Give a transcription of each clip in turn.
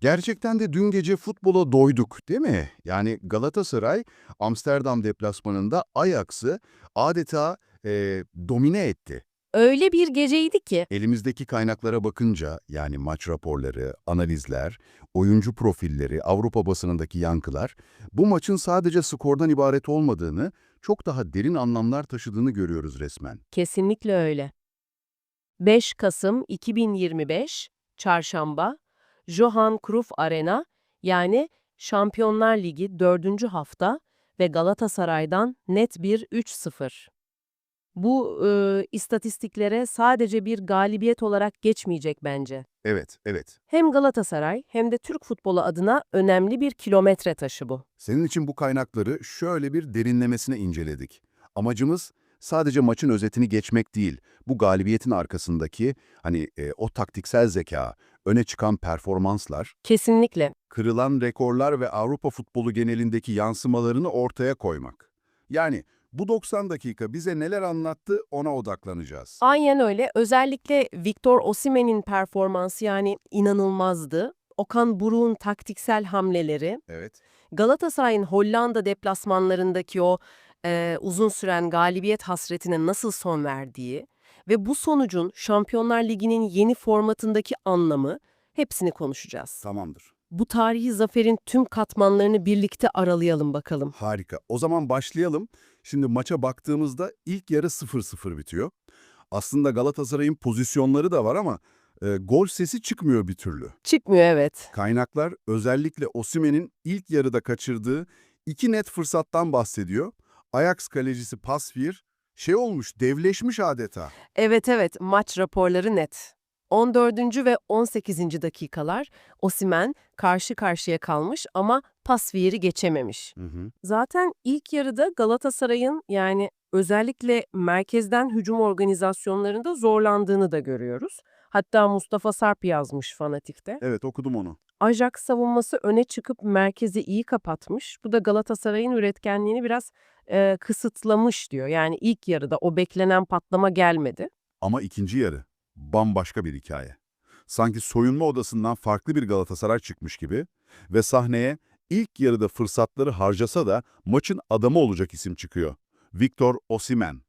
Gerçekten de dün gece futbola doyduk değil mi? Yani Galatasaray Amsterdam deplasmanında Ajax'ı adeta e, domine etti. Öyle bir geceydi ki. Elimizdeki kaynaklara bakınca yani maç raporları, analizler, oyuncu profilleri, Avrupa basınındaki yankılar bu maçın sadece skordan ibaret olmadığını, çok daha derin anlamlar taşıdığını görüyoruz resmen. Kesinlikle öyle. 5 Kasım 2025 Çarşamba Johan Cruyff Arena yani Şampiyonlar Ligi 4. hafta ve Galatasaray'dan net bir 3-0. Bu e, istatistiklere sadece bir galibiyet olarak geçmeyecek bence. Evet, evet. Hem Galatasaray hem de Türk futbolu adına önemli bir kilometre taşı bu. Senin için bu kaynakları şöyle bir derinlemesine inceledik. Amacımız sadece maçın özetini geçmek değil, bu galibiyetin arkasındaki hani e, o taktiksel zeka, öne çıkan performanslar, Kesinlikle. kırılan rekorlar ve Avrupa futbolu genelindeki yansımalarını ortaya koymak. Yani bu 90 dakika bize neler anlattı ona odaklanacağız. Aynen öyle. Özellikle Victor Osimhen'in performansı yani inanılmazdı. Okan Buruk'un taktiksel hamleleri, Evet. Galatasaray'ın Hollanda deplasmanlarındaki o e, uzun süren galibiyet hasretine nasıl son verdiği ve bu sonucun Şampiyonlar Ligi'nin yeni formatındaki anlamı hepsini konuşacağız. Tamamdır. Bu tarihi zaferin tüm katmanlarını birlikte aralayalım bakalım. Harika. O zaman başlayalım. Şimdi maça baktığımızda ilk yarı 0-0 bitiyor. Aslında Galatasaray'ın pozisyonları da var ama e, gol sesi çıkmıyor bir türlü. Çıkmıyor evet. Kaynaklar özellikle Osimhen'in ilk yarıda kaçırdığı iki net fırsattan bahsediyor. Ajax kalecisi Pasveer şey olmuş, devleşmiş adeta. Evet evet maç raporları net. 14. ve 18. dakikalar Osimhen karşı karşıya kalmış ama Pasviyer'i geçememiş. Hı hı. Zaten ilk yarıda Galatasaray'ın yani özellikle merkezden hücum organizasyonlarında zorlandığını da görüyoruz. Hatta Mustafa Sarp yazmış Fanatik'te. Evet okudum onu. Ajax savunması öne çıkıp merkezi iyi kapatmış. Bu da Galatasaray'ın üretkenliğini biraz e, kısıtlamış diyor. Yani ilk yarıda o beklenen patlama gelmedi. Ama ikinci yarı bambaşka bir hikaye. Sanki soyunma odasından farklı bir Galatasaray çıkmış gibi ve sahneye ilk yarıda fırsatları harcasa da maçın adamı olacak isim çıkıyor. Victor Osimhen.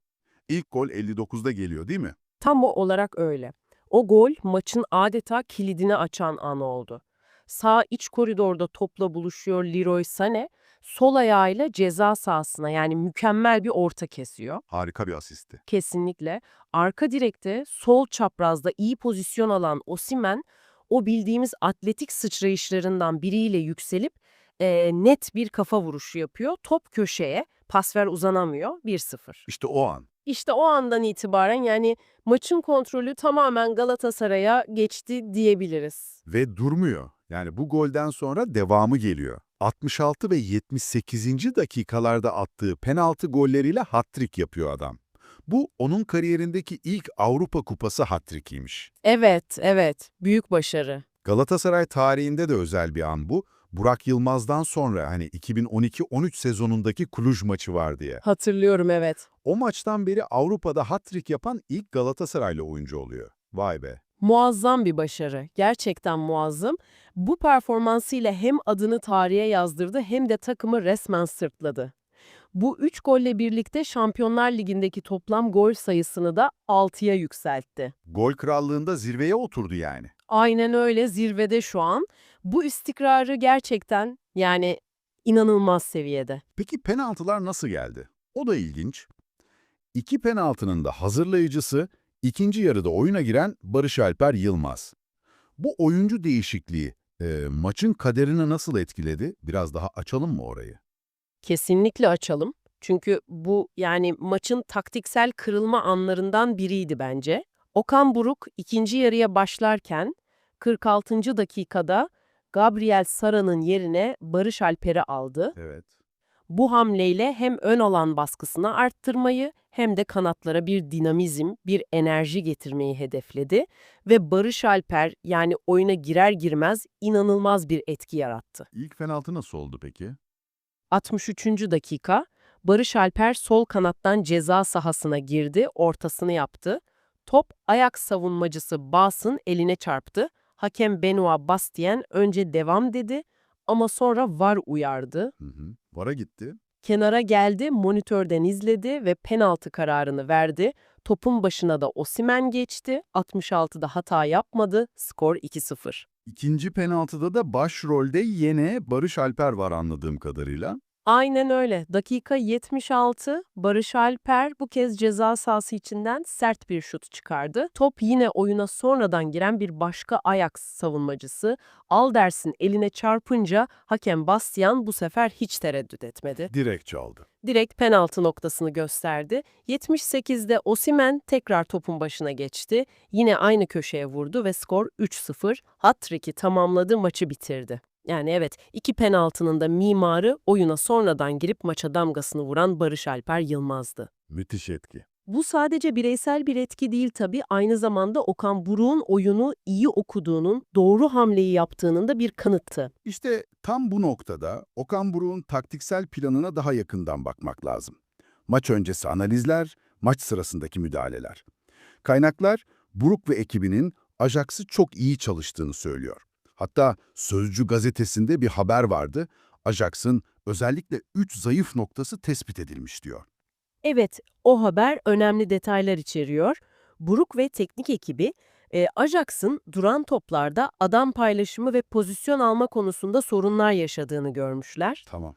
İlk gol 59'da geliyor değil mi? Tam o olarak öyle. O gol maçın adeta kilidini açan an oldu. Sağ iç koridorda topla buluşuyor Leroy Sané, sol ayağıyla ceza sahasına yani mükemmel bir orta kesiyor. Harika bir asisti. Kesinlikle. Arka direkte sol çaprazda iyi pozisyon alan Osimhen o bildiğimiz atletik sıçrayışlarından biriyle yükselip eee, net bir kafa vuruşu yapıyor. Top köşeye, pasver uzanamıyor 1-0. İşte o an. İşte o andan itibaren yani maçın kontrolü tamamen Galatasaray'a geçti diyebiliriz. Ve durmuyor. Yani bu golden sonra devamı geliyor. 66 ve 78. dakikalarda attığı penaltı golleriyle hat-trick yapıyor adam. Bu onun kariyerindeki ilk Avrupa Kupası hat-trick'iymiş. Evet, evet. Büyük başarı. Galatasaray tarihinde de özel bir an bu. Burak Yılmaz'dan sonra hani 2012-13 sezonundaki Kluj maçı var diye. Hatırlıyorum evet. O maçtan beri Avrupa'da hat-trick yapan ilk Galatasaraylı oyuncu oluyor. Vay be. Muazzam bir başarı. Gerçekten muazzam. Bu performansıyla hem adını tarihe yazdırdı hem de takımı resmen sırtladı. Bu üç golle birlikte Şampiyonlar Ligi'ndeki toplam gol sayısını da 6'ya yükseltti. Gol krallığında zirveye oturdu yani. Aynen öyle zirvede şu an. Bu istikrarı gerçekten yani inanılmaz seviyede. Peki penaltılar nasıl geldi? O da ilginç. İki penaltının da hazırlayıcısı ikinci yarıda oyuna giren Barış Alper Yılmaz. Bu oyuncu değişikliği e, maçın kaderini nasıl etkiledi? Biraz daha açalım mı orayı? Kesinlikle açalım. Çünkü bu yani maçın taktiksel kırılma anlarından biriydi bence. Okan Buruk ikinci yarıya başlarken 46. dakikada Gabriel Sara'nın yerine Barış Alper'i aldı. Evet. Bu hamleyle hem ön alan baskısını arttırmayı hem de kanatlara bir dinamizm, bir enerji getirmeyi hedefledi ve Barış Alper yani oyuna girer girmez inanılmaz bir etki yarattı. İlk penaltı nasıl oldu peki? 63. dakika Barış Alper sol kanattan ceza sahasına girdi, ortasını yaptı. Top ayak savunmacısı Bas'ın eline çarptı. Hakem Benoit Bastien önce devam dedi ama sonra VAR uyardı. Hı hı. Vara gitti. Kenara geldi, monitörden izledi ve penaltı kararını verdi. Topun başına da Osimen geçti. 66'da hata yapmadı. Skor 2-0. İkinci penaltıda da başrolde yine Barış Alper var anladığım kadarıyla. Aynen öyle. Dakika 76. Barış Alper bu kez ceza sahası içinden sert bir şut çıkardı. Top yine oyuna sonradan giren bir başka Ajax savunmacısı Alders'in eline çarpınca hakem Bastian bu sefer hiç tereddüt etmedi. Direkt çaldı. Direkt penaltı noktasını gösterdi. 78'de Osimen tekrar topun başına geçti. Yine aynı köşeye vurdu ve skor 3-0. Hat-trick'i tamamladı, maçı bitirdi. Yani evet, iki penaltının da mimarı oyuna sonradan girip maça damgasını vuran Barış Alper Yılmaz'dı. Müthiş etki. Bu sadece bireysel bir etki değil tabii, aynı zamanda Okan Buruk'un oyunu iyi okuduğunun, doğru hamleyi yaptığının da bir kanıtı. İşte tam bu noktada Okan Buruk'un taktiksel planına daha yakından bakmak lazım. Maç öncesi analizler, maç sırasındaki müdahaleler. Kaynaklar Buruk ve ekibinin Ajax'ı çok iyi çalıştığını söylüyor. Hatta Sözcü gazetesinde bir haber vardı. Ajax'ın özellikle 3 zayıf noktası tespit edilmiş diyor. Evet, o haber önemli detaylar içeriyor. Buruk ve teknik ekibi, e, Ajax'ın duran toplarda adam paylaşımı ve pozisyon alma konusunda sorunlar yaşadığını görmüşler. Tamam.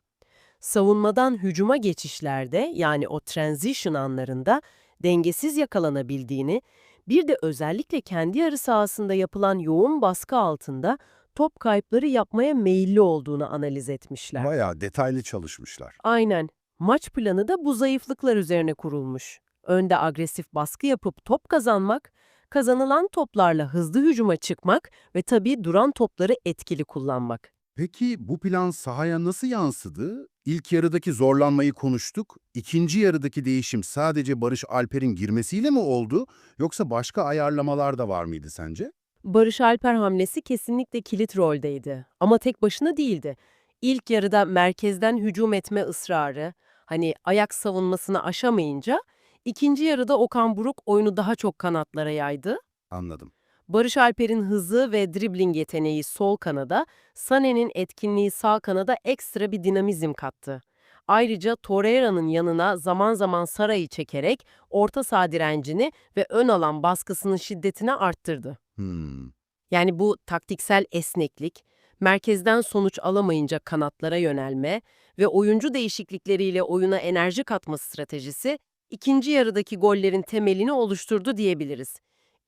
Savunmadan hücuma geçişlerde yani o transition anlarında dengesiz yakalanabildiğini, bir de özellikle kendi yarı sahasında yapılan yoğun baskı altında top kayıpları yapmaya meyilli olduğunu analiz etmişler. Bayağı detaylı çalışmışlar. Aynen. Maç planı da bu zayıflıklar üzerine kurulmuş. Önde agresif baskı yapıp top kazanmak, kazanılan toplarla hızlı hücuma çıkmak ve tabii duran topları etkili kullanmak. Peki bu plan sahaya nasıl yansıdı? İlk yarıdaki zorlanmayı konuştuk. İkinci yarıdaki değişim sadece Barış Alper'in girmesiyle mi oldu? Yoksa başka ayarlamalar da var mıydı sence? Barış Alper hamlesi kesinlikle kilit roldeydi. Ama tek başına değildi. İlk yarıda merkezden hücum etme ısrarı, hani ayak savunmasını aşamayınca, ikinci yarıda Okan Buruk oyunu daha çok kanatlara yaydı. Anladım. Barış Alper'in hızı ve dribbling yeteneği sol kanada, Sané'nin etkinliği sağ kanada ekstra bir dinamizm kattı. Ayrıca Torreira'nın yanına zaman zaman Saray'ı çekerek orta saha direncini ve ön alan baskısının şiddetini arttırdı. Hmm. Yani bu taktiksel esneklik, merkezden sonuç alamayınca kanatlara yönelme ve oyuncu değişiklikleriyle oyuna enerji katma stratejisi ikinci yarıdaki gollerin temelini oluşturdu diyebiliriz.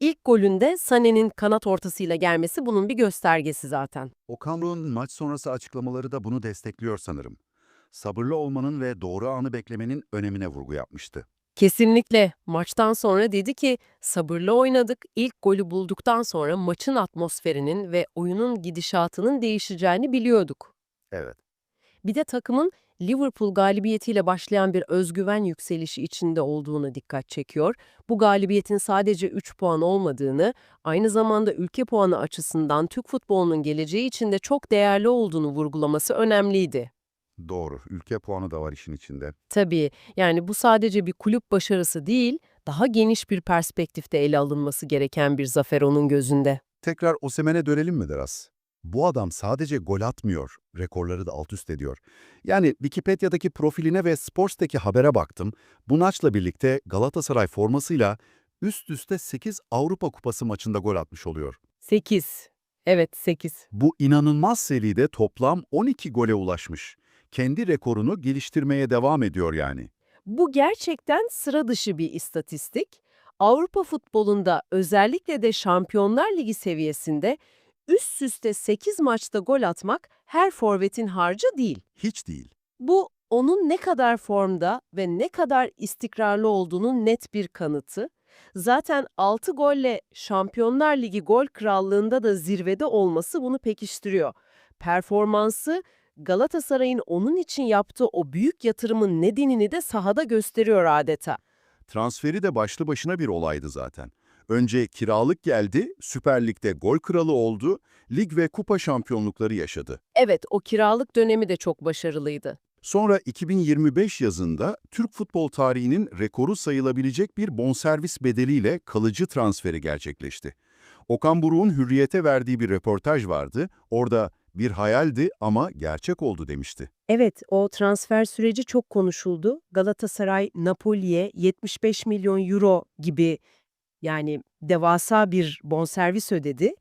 İlk golünde Sané'nin kanat ortasıyla gelmesi bunun bir göstergesi zaten. Okan Buruk'un maç sonrası açıklamaları da bunu destekliyor sanırım. Sabırlı olmanın ve doğru anı beklemenin önemine vurgu yapmıştı. Kesinlikle. Maçtan sonra dedi ki, sabırlı oynadık, ilk golü bulduktan sonra maçın atmosferinin ve oyunun gidişatının değişeceğini biliyorduk. Evet. Bir de takımın Liverpool galibiyetiyle başlayan bir özgüven yükselişi içinde olduğunu dikkat çekiyor. Bu galibiyetin sadece 3 puan olmadığını, aynı zamanda ülke puanı açısından Türk futbolunun geleceği için de çok değerli olduğunu vurgulaması önemliydi. Doğru. Ülke puanı da var işin içinde. Tabii, yani bu sadece bir kulüp başarısı değil, daha geniş bir perspektifte ele alınması gereken bir zafer onun gözünde. Tekrar Osimhen'e dönelim mi Deras? Bu adam sadece gol atmıyor, rekorları da alt üst ediyor. Yani Wikipedia'daki profiline ve Sports'taki habere baktım. Bu maçla birlikte Galatasaray formasıyla üst üste 8 Avrupa Kupası maçında gol atmış oluyor. 8. Evet, 8. Bu inanılmaz seride toplam 12 gole ulaşmış. Kendi rekorunu geliştirmeye devam ediyor yani. Bu gerçekten sıra dışı bir istatistik. Avrupa futbolunda özellikle de Şampiyonlar Ligi seviyesinde üst üste 8 maçta gol atmak her forvetin harcı değil. Hiç değil. Bu onun ne kadar formda ve ne kadar istikrarlı olduğunun net bir kanıtı. Zaten 6 golle Şampiyonlar Ligi gol krallığında da zirvede olması bunu pekiştiriyor. Performansı Galatasaray'ın onun için yaptığı o büyük yatırımın nedenini de sahada gösteriyor adeta. Transferi de başlı başına bir olaydı zaten. Önce kiralık geldi, Süper Lig'de gol kralı oldu, lig ve kupa şampiyonlukları yaşadı. Evet, o kiralık dönemi de çok başarılıydı. Sonra 2025 yazında Türk futbol tarihinin rekoru sayılabilecek bir bonservis bedeliyle kalıcı transferi gerçekleşti. Okan Buruk'un Hürriyet'e verdiği bir röportaj vardı. Orada bir hayaldi ama gerçek oldu demişti. Evet, o transfer süreci çok konuşuldu. Galatasaray, Napoli'ye 75 milyon euro gibi yani devasa bir bonservis ödedi.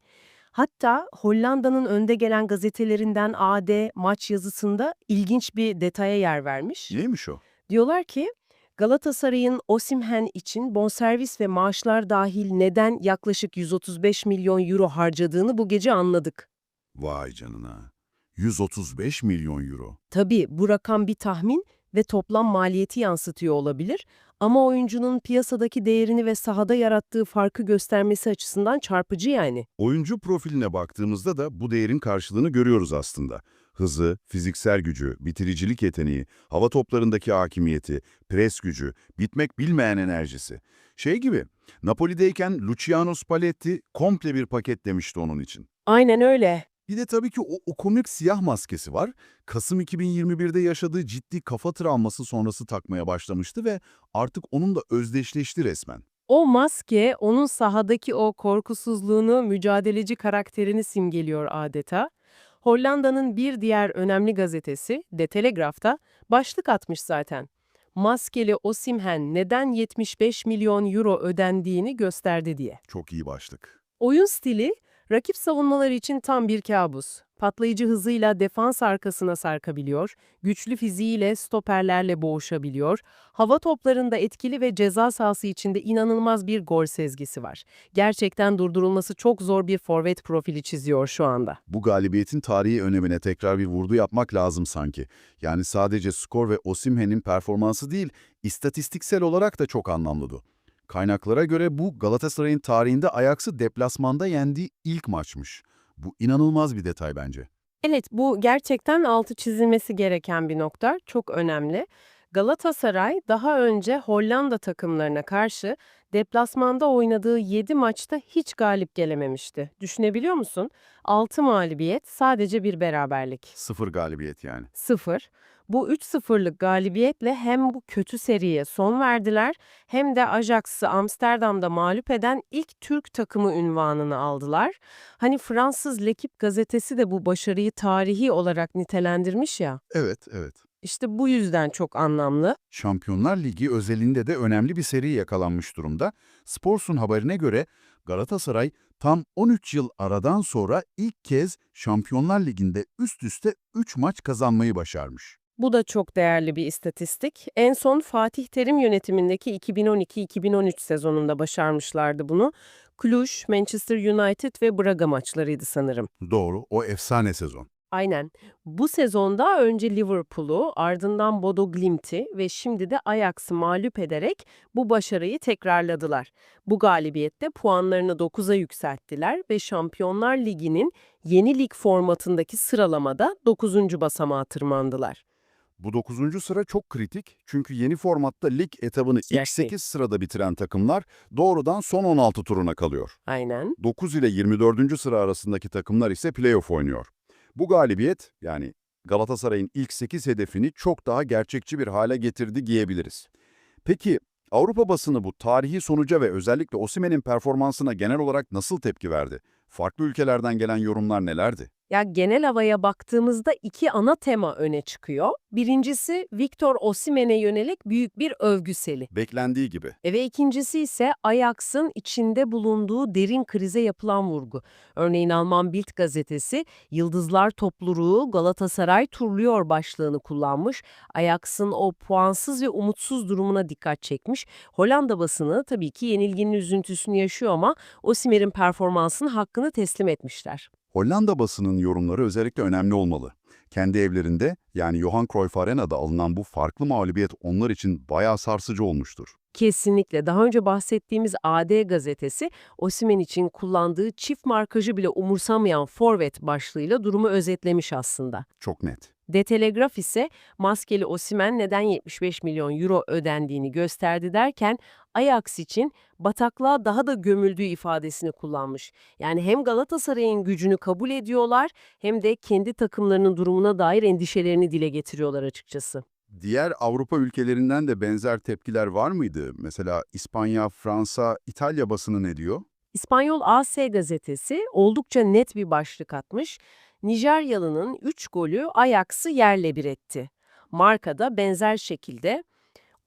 Hatta Hollanda'nın önde gelen gazetelerinden AD maç yazısında ilginç bir detaya yer vermiş. Neymiş o? Diyorlar ki Galatasaray'ın Osimhen için bonservis ve maaşlar dahil neden yaklaşık 135 milyon euro harcadığını bu gece anladık. Vay canına. 135 milyon euro. Tabii bu rakam bir tahmin ve toplam maliyeti yansıtıyor olabilir ama oyuncunun piyasadaki değerini ve sahada yarattığı farkı göstermesi açısından çarpıcı yani. Oyuncu profiline baktığımızda da bu değerin karşılığını görüyoruz aslında. Hızı, fiziksel gücü, bitiricilik yeteneği, hava toplarındaki hakimiyeti, pres gücü, bitmek bilmeyen enerjisi. Şey gibi, Napoli'deyken Luciano Spalletti komple bir paket demişti onun için. Aynen öyle. Bir de tabii ki o, o komik siyah maskesi var. Kasım 2021'de yaşadığı ciddi kafa travması sonrası takmaya başlamıştı ve artık onunla özdeşleşti resmen. O maske onun sahadaki o korkusuzluğunu, mücadeleci karakterini simgeliyor adeta. Hollanda'nın bir diğer önemli gazetesi De Telegraaf'ta başlık atmış zaten. Maskeli Osimhen neden 75 milyon euro ödendiğini gösterdi diye. Çok iyi başlık. Oyun stili rakip savunmaları için tam bir kabus. Patlayıcı hızıyla defans arkasına sarkabiliyor, güçlü fiziğiyle stoperlerle boğuşabiliyor, hava toplarında etkili ve ceza sahası içinde inanılmaz bir gol sezgisi var. Gerçekten durdurulması çok zor bir forvet profili çiziyor şu anda. Bu galibiyetin tarihi önemine tekrar bir vurdu yapmak lazım sanki. Yani sadece skor ve Osimhen'in performansı değil, istatistiksel olarak da çok anlamlıdı. Kaynaklara göre bu Galatasaray'ın tarihinde Ajax'ı deplasmanda yendiği ilk maçmış. Bu inanılmaz bir detay bence. Evet, bu gerçekten altı çizilmesi gereken bir nokta. Çok önemli. Galatasaray daha önce Hollanda takımlarına karşı deplasmanda oynadığı 7 maçta hiç galip gelememişti. Düşünebiliyor musun? 6 mağlubiyet, sadece bir beraberlik. Sıfır galibiyet yani. 0. Bu 3-0'lık galibiyetle hem bu kötü seriye son verdiler hem de Ajax'ı Amsterdam'da mağlup eden ilk Türk takımı ünvanını aldılar. Hani Fransız L'Equipe gazetesi de bu başarıyı tarihi olarak nitelendirmiş ya. Evet, evet. İşte bu yüzden çok anlamlı. Şampiyonlar Ligi özelinde de önemli bir seri yakalanmış durumda. Sporsun haberine göre Galatasaray tam 13 yıl aradan sonra ilk kez Şampiyonlar Ligi'nde üst üste 3 maç kazanmayı başarmış. Bu da çok değerli bir istatistik. En son Fatih Terim yönetimindeki 2012-2013 sezonunda başarmışlardı bunu. Cluj, Manchester United ve Braga maçlarıydı sanırım. Doğru, o efsane sezon. Aynen. Bu sezonda önce Liverpool'u, ardından Bodo Glimt'i ve şimdi de Ajax'ı mağlup ederek bu başarıyı tekrarladılar. Bu galibiyette puanlarını 9'a yükselttiler ve Şampiyonlar Ligi'nin yeni lig formatındaki sıralamada 9. basamağa tırmandılar. Bu 9. sıra çok kritik çünkü yeni formatta lig etabını ilk Gerçi. 8 sırada bitiren takımlar doğrudan son 16 turuna kalıyor. Aynen. 9 ile 24. sıra arasındaki takımlar ise playoff oynuyor. Bu galibiyet yani Galatasaray'ın ilk 8 hedefini çok daha gerçekçi bir hale getirdi diyebiliriz. Peki Avrupa basını bu tarihi sonuca ve özellikle Osimhen'in performansına genel olarak nasıl tepki verdi? Farklı ülkelerden gelen yorumlar nelerdi? Ya genel havaya baktığımızda iki ana tema öne çıkıyor. Birincisi Victor Osimhen'e yönelik büyük bir övgüseli. Beklendiği gibi. E ve ikincisi ise Ajax'ın içinde bulunduğu derin krize yapılan vurgu. Örneğin Alman Bild gazetesi Yıldızlar Topluluğu Galatasaray turluyor başlığını kullanmış. Ajax'ın o puansız ve umutsuz durumuna dikkat çekmiş. Hollanda basını tabii ki yenilginin üzüntüsünü yaşıyor ama Osimhen'in performansının hakkını teslim etmişler. Hollanda basının yorumları özellikle önemli olmalı. Kendi evlerinde yani Johan Cruyff Arena'da alınan bu farklı mağlubiyet onlar için bayağı sarsıcı olmuştur. Kesinlikle. Daha önce bahsettiğimiz AD gazetesi Osimhen için kullandığı çift markajı bile umursamayan forvet başlığıyla durumu özetlemiş aslında. Çok net. De Telegraf ise maskeli Osimhen neden 75 milyon euro ödendiğini gösterdi derken Ajax için bataklığa daha da gömüldüğü ifadesini kullanmış. Yani hem Galatasaray'ın gücünü kabul ediyorlar hem de kendi takımlarının durumuna dair endişelerini dile getiriyorlar açıkçası. Diğer Avrupa ülkelerinden de benzer tepkiler var mıydı? Mesela İspanya, Fransa, İtalya basını ne diyor? İspanyol AS gazetesi oldukça net bir başlık atmış. Nijeryalı'nın 3 golü Ajax'ı yerle bir etti. Markada benzer şekilde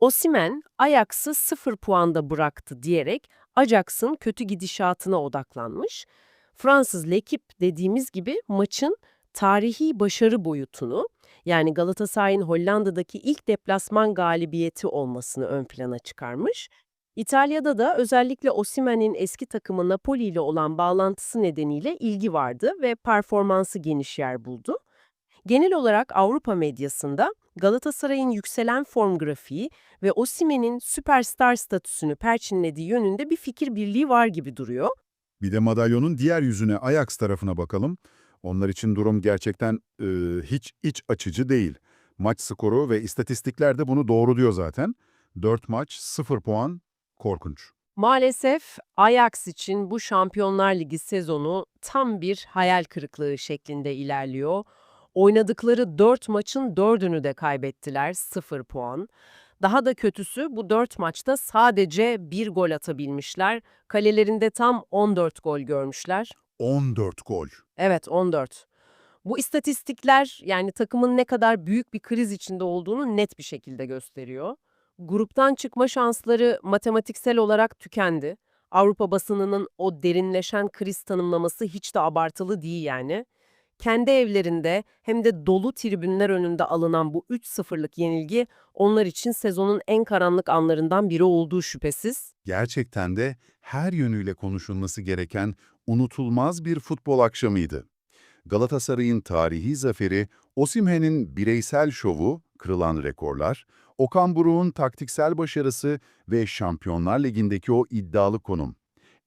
Osimen Ajax'ı 0 puanda bıraktı diyerek Ajax'ın kötü gidişatına odaklanmış. Fransız L'Equipe dediğimiz gibi maçın tarihi başarı boyutunu yani Galatasaray'ın Hollanda'daki ilk deplasman galibiyeti olmasını ön plana çıkarmış. İtalya'da da özellikle Osimhen'in eski takımı Napoli ile olan bağlantısı nedeniyle ilgi vardı ve performansı geniş yer buldu. Genel olarak Avrupa medyasında Galatasaray'ın yükselen form grafiği ve Osimhen'in süperstar statüsünü perçinlediği yönünde bir fikir birliği var gibi duruyor. Bir de madalyonun diğer yüzüne Ajax tarafına bakalım. Onlar için durum gerçekten e, hiç iç açıcı değil. Maç skoru ve istatistikler de bunu doğruluyor zaten. 4 maç, 0 puan, korkunç. Maalesef Ajax için bu Şampiyonlar Ligi sezonu tam bir hayal kırıklığı şeklinde ilerliyor. Oynadıkları 4 maçın 4'ünü de kaybettiler, 0 puan. Daha da kötüsü bu 4 maçta sadece bir gol atabilmişler. Kalelerinde tam 14 gol görmüşler. 14 gol. Evet 14. Bu istatistikler yani takımın ne kadar büyük bir kriz içinde olduğunu net bir şekilde gösteriyor. Gruptan çıkma şansları matematiksel olarak tükendi. Avrupa basınının o derinleşen kriz tanımlaması hiç de abartılı değil yani. Kendi evlerinde hem de dolu tribünler önünde alınan bu 3-0'lık yenilgi onlar için sezonun en karanlık anlarından biri olduğu şüphesiz. Gerçekten de her yönüyle konuşulması gereken unutulmaz bir futbol akşamıydı. Galatasaray'ın tarihi zaferi, Osimhen'in bireysel şovu, kırılan rekorlar, Okan Buruk'un taktiksel başarısı ve Şampiyonlar Ligi'ndeki o iddialı konum.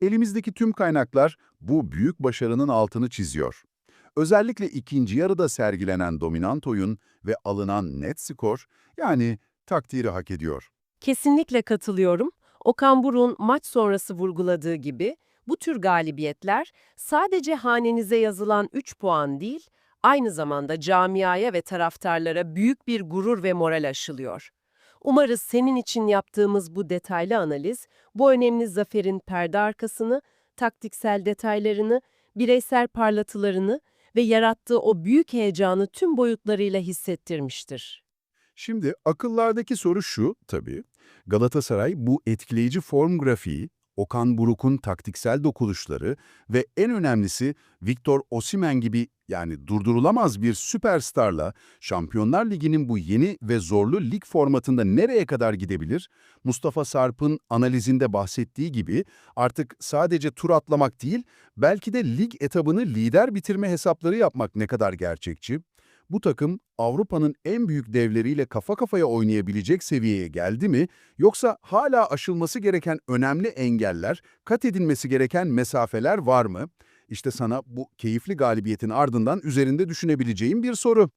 Elimizdeki tüm kaynaklar bu büyük başarının altını çiziyor. Özellikle ikinci yarıda sergilenen dominant oyun ve alınan net skor, yani takdiri hak ediyor. Kesinlikle katılıyorum. Okan Buruk'un maç sonrası vurguladığı gibi bu tür galibiyetler sadece hanenize yazılan 3 puan değil, aynı zamanda camiaya ve taraftarlara büyük bir gurur ve moral aşılıyor. Umarız senin için yaptığımız bu detaylı analiz, bu önemli zaferin perde arkasını, taktiksel detaylarını, bireysel parlatılarını ve yarattığı o büyük heyecanı tüm boyutlarıyla hissettirmiştir. Şimdi akıllardaki soru şu tabii. Galatasaray bu etkileyici form grafiği, Okan Buruk'un taktiksel dokunuşları ve en önemlisi Victor Osimhen gibi yani durdurulamaz bir süperstarla Şampiyonlar Ligi'nin bu yeni ve zorlu lig formatında nereye kadar gidebilir? Mustafa Sarp'ın analizinde bahsettiği gibi artık sadece tur atlamak değil, belki de lig etabını lider bitirme hesapları yapmak ne kadar gerçekçi? Bu takım Avrupa'nın en büyük devleriyle kafa kafaya oynayabilecek seviyeye geldi mi yoksa hala aşılması gereken önemli engeller, kat edilmesi gereken mesafeler var mı? İşte sana bu keyifli galibiyetin ardından üzerinde düşünebileceğim bir soru.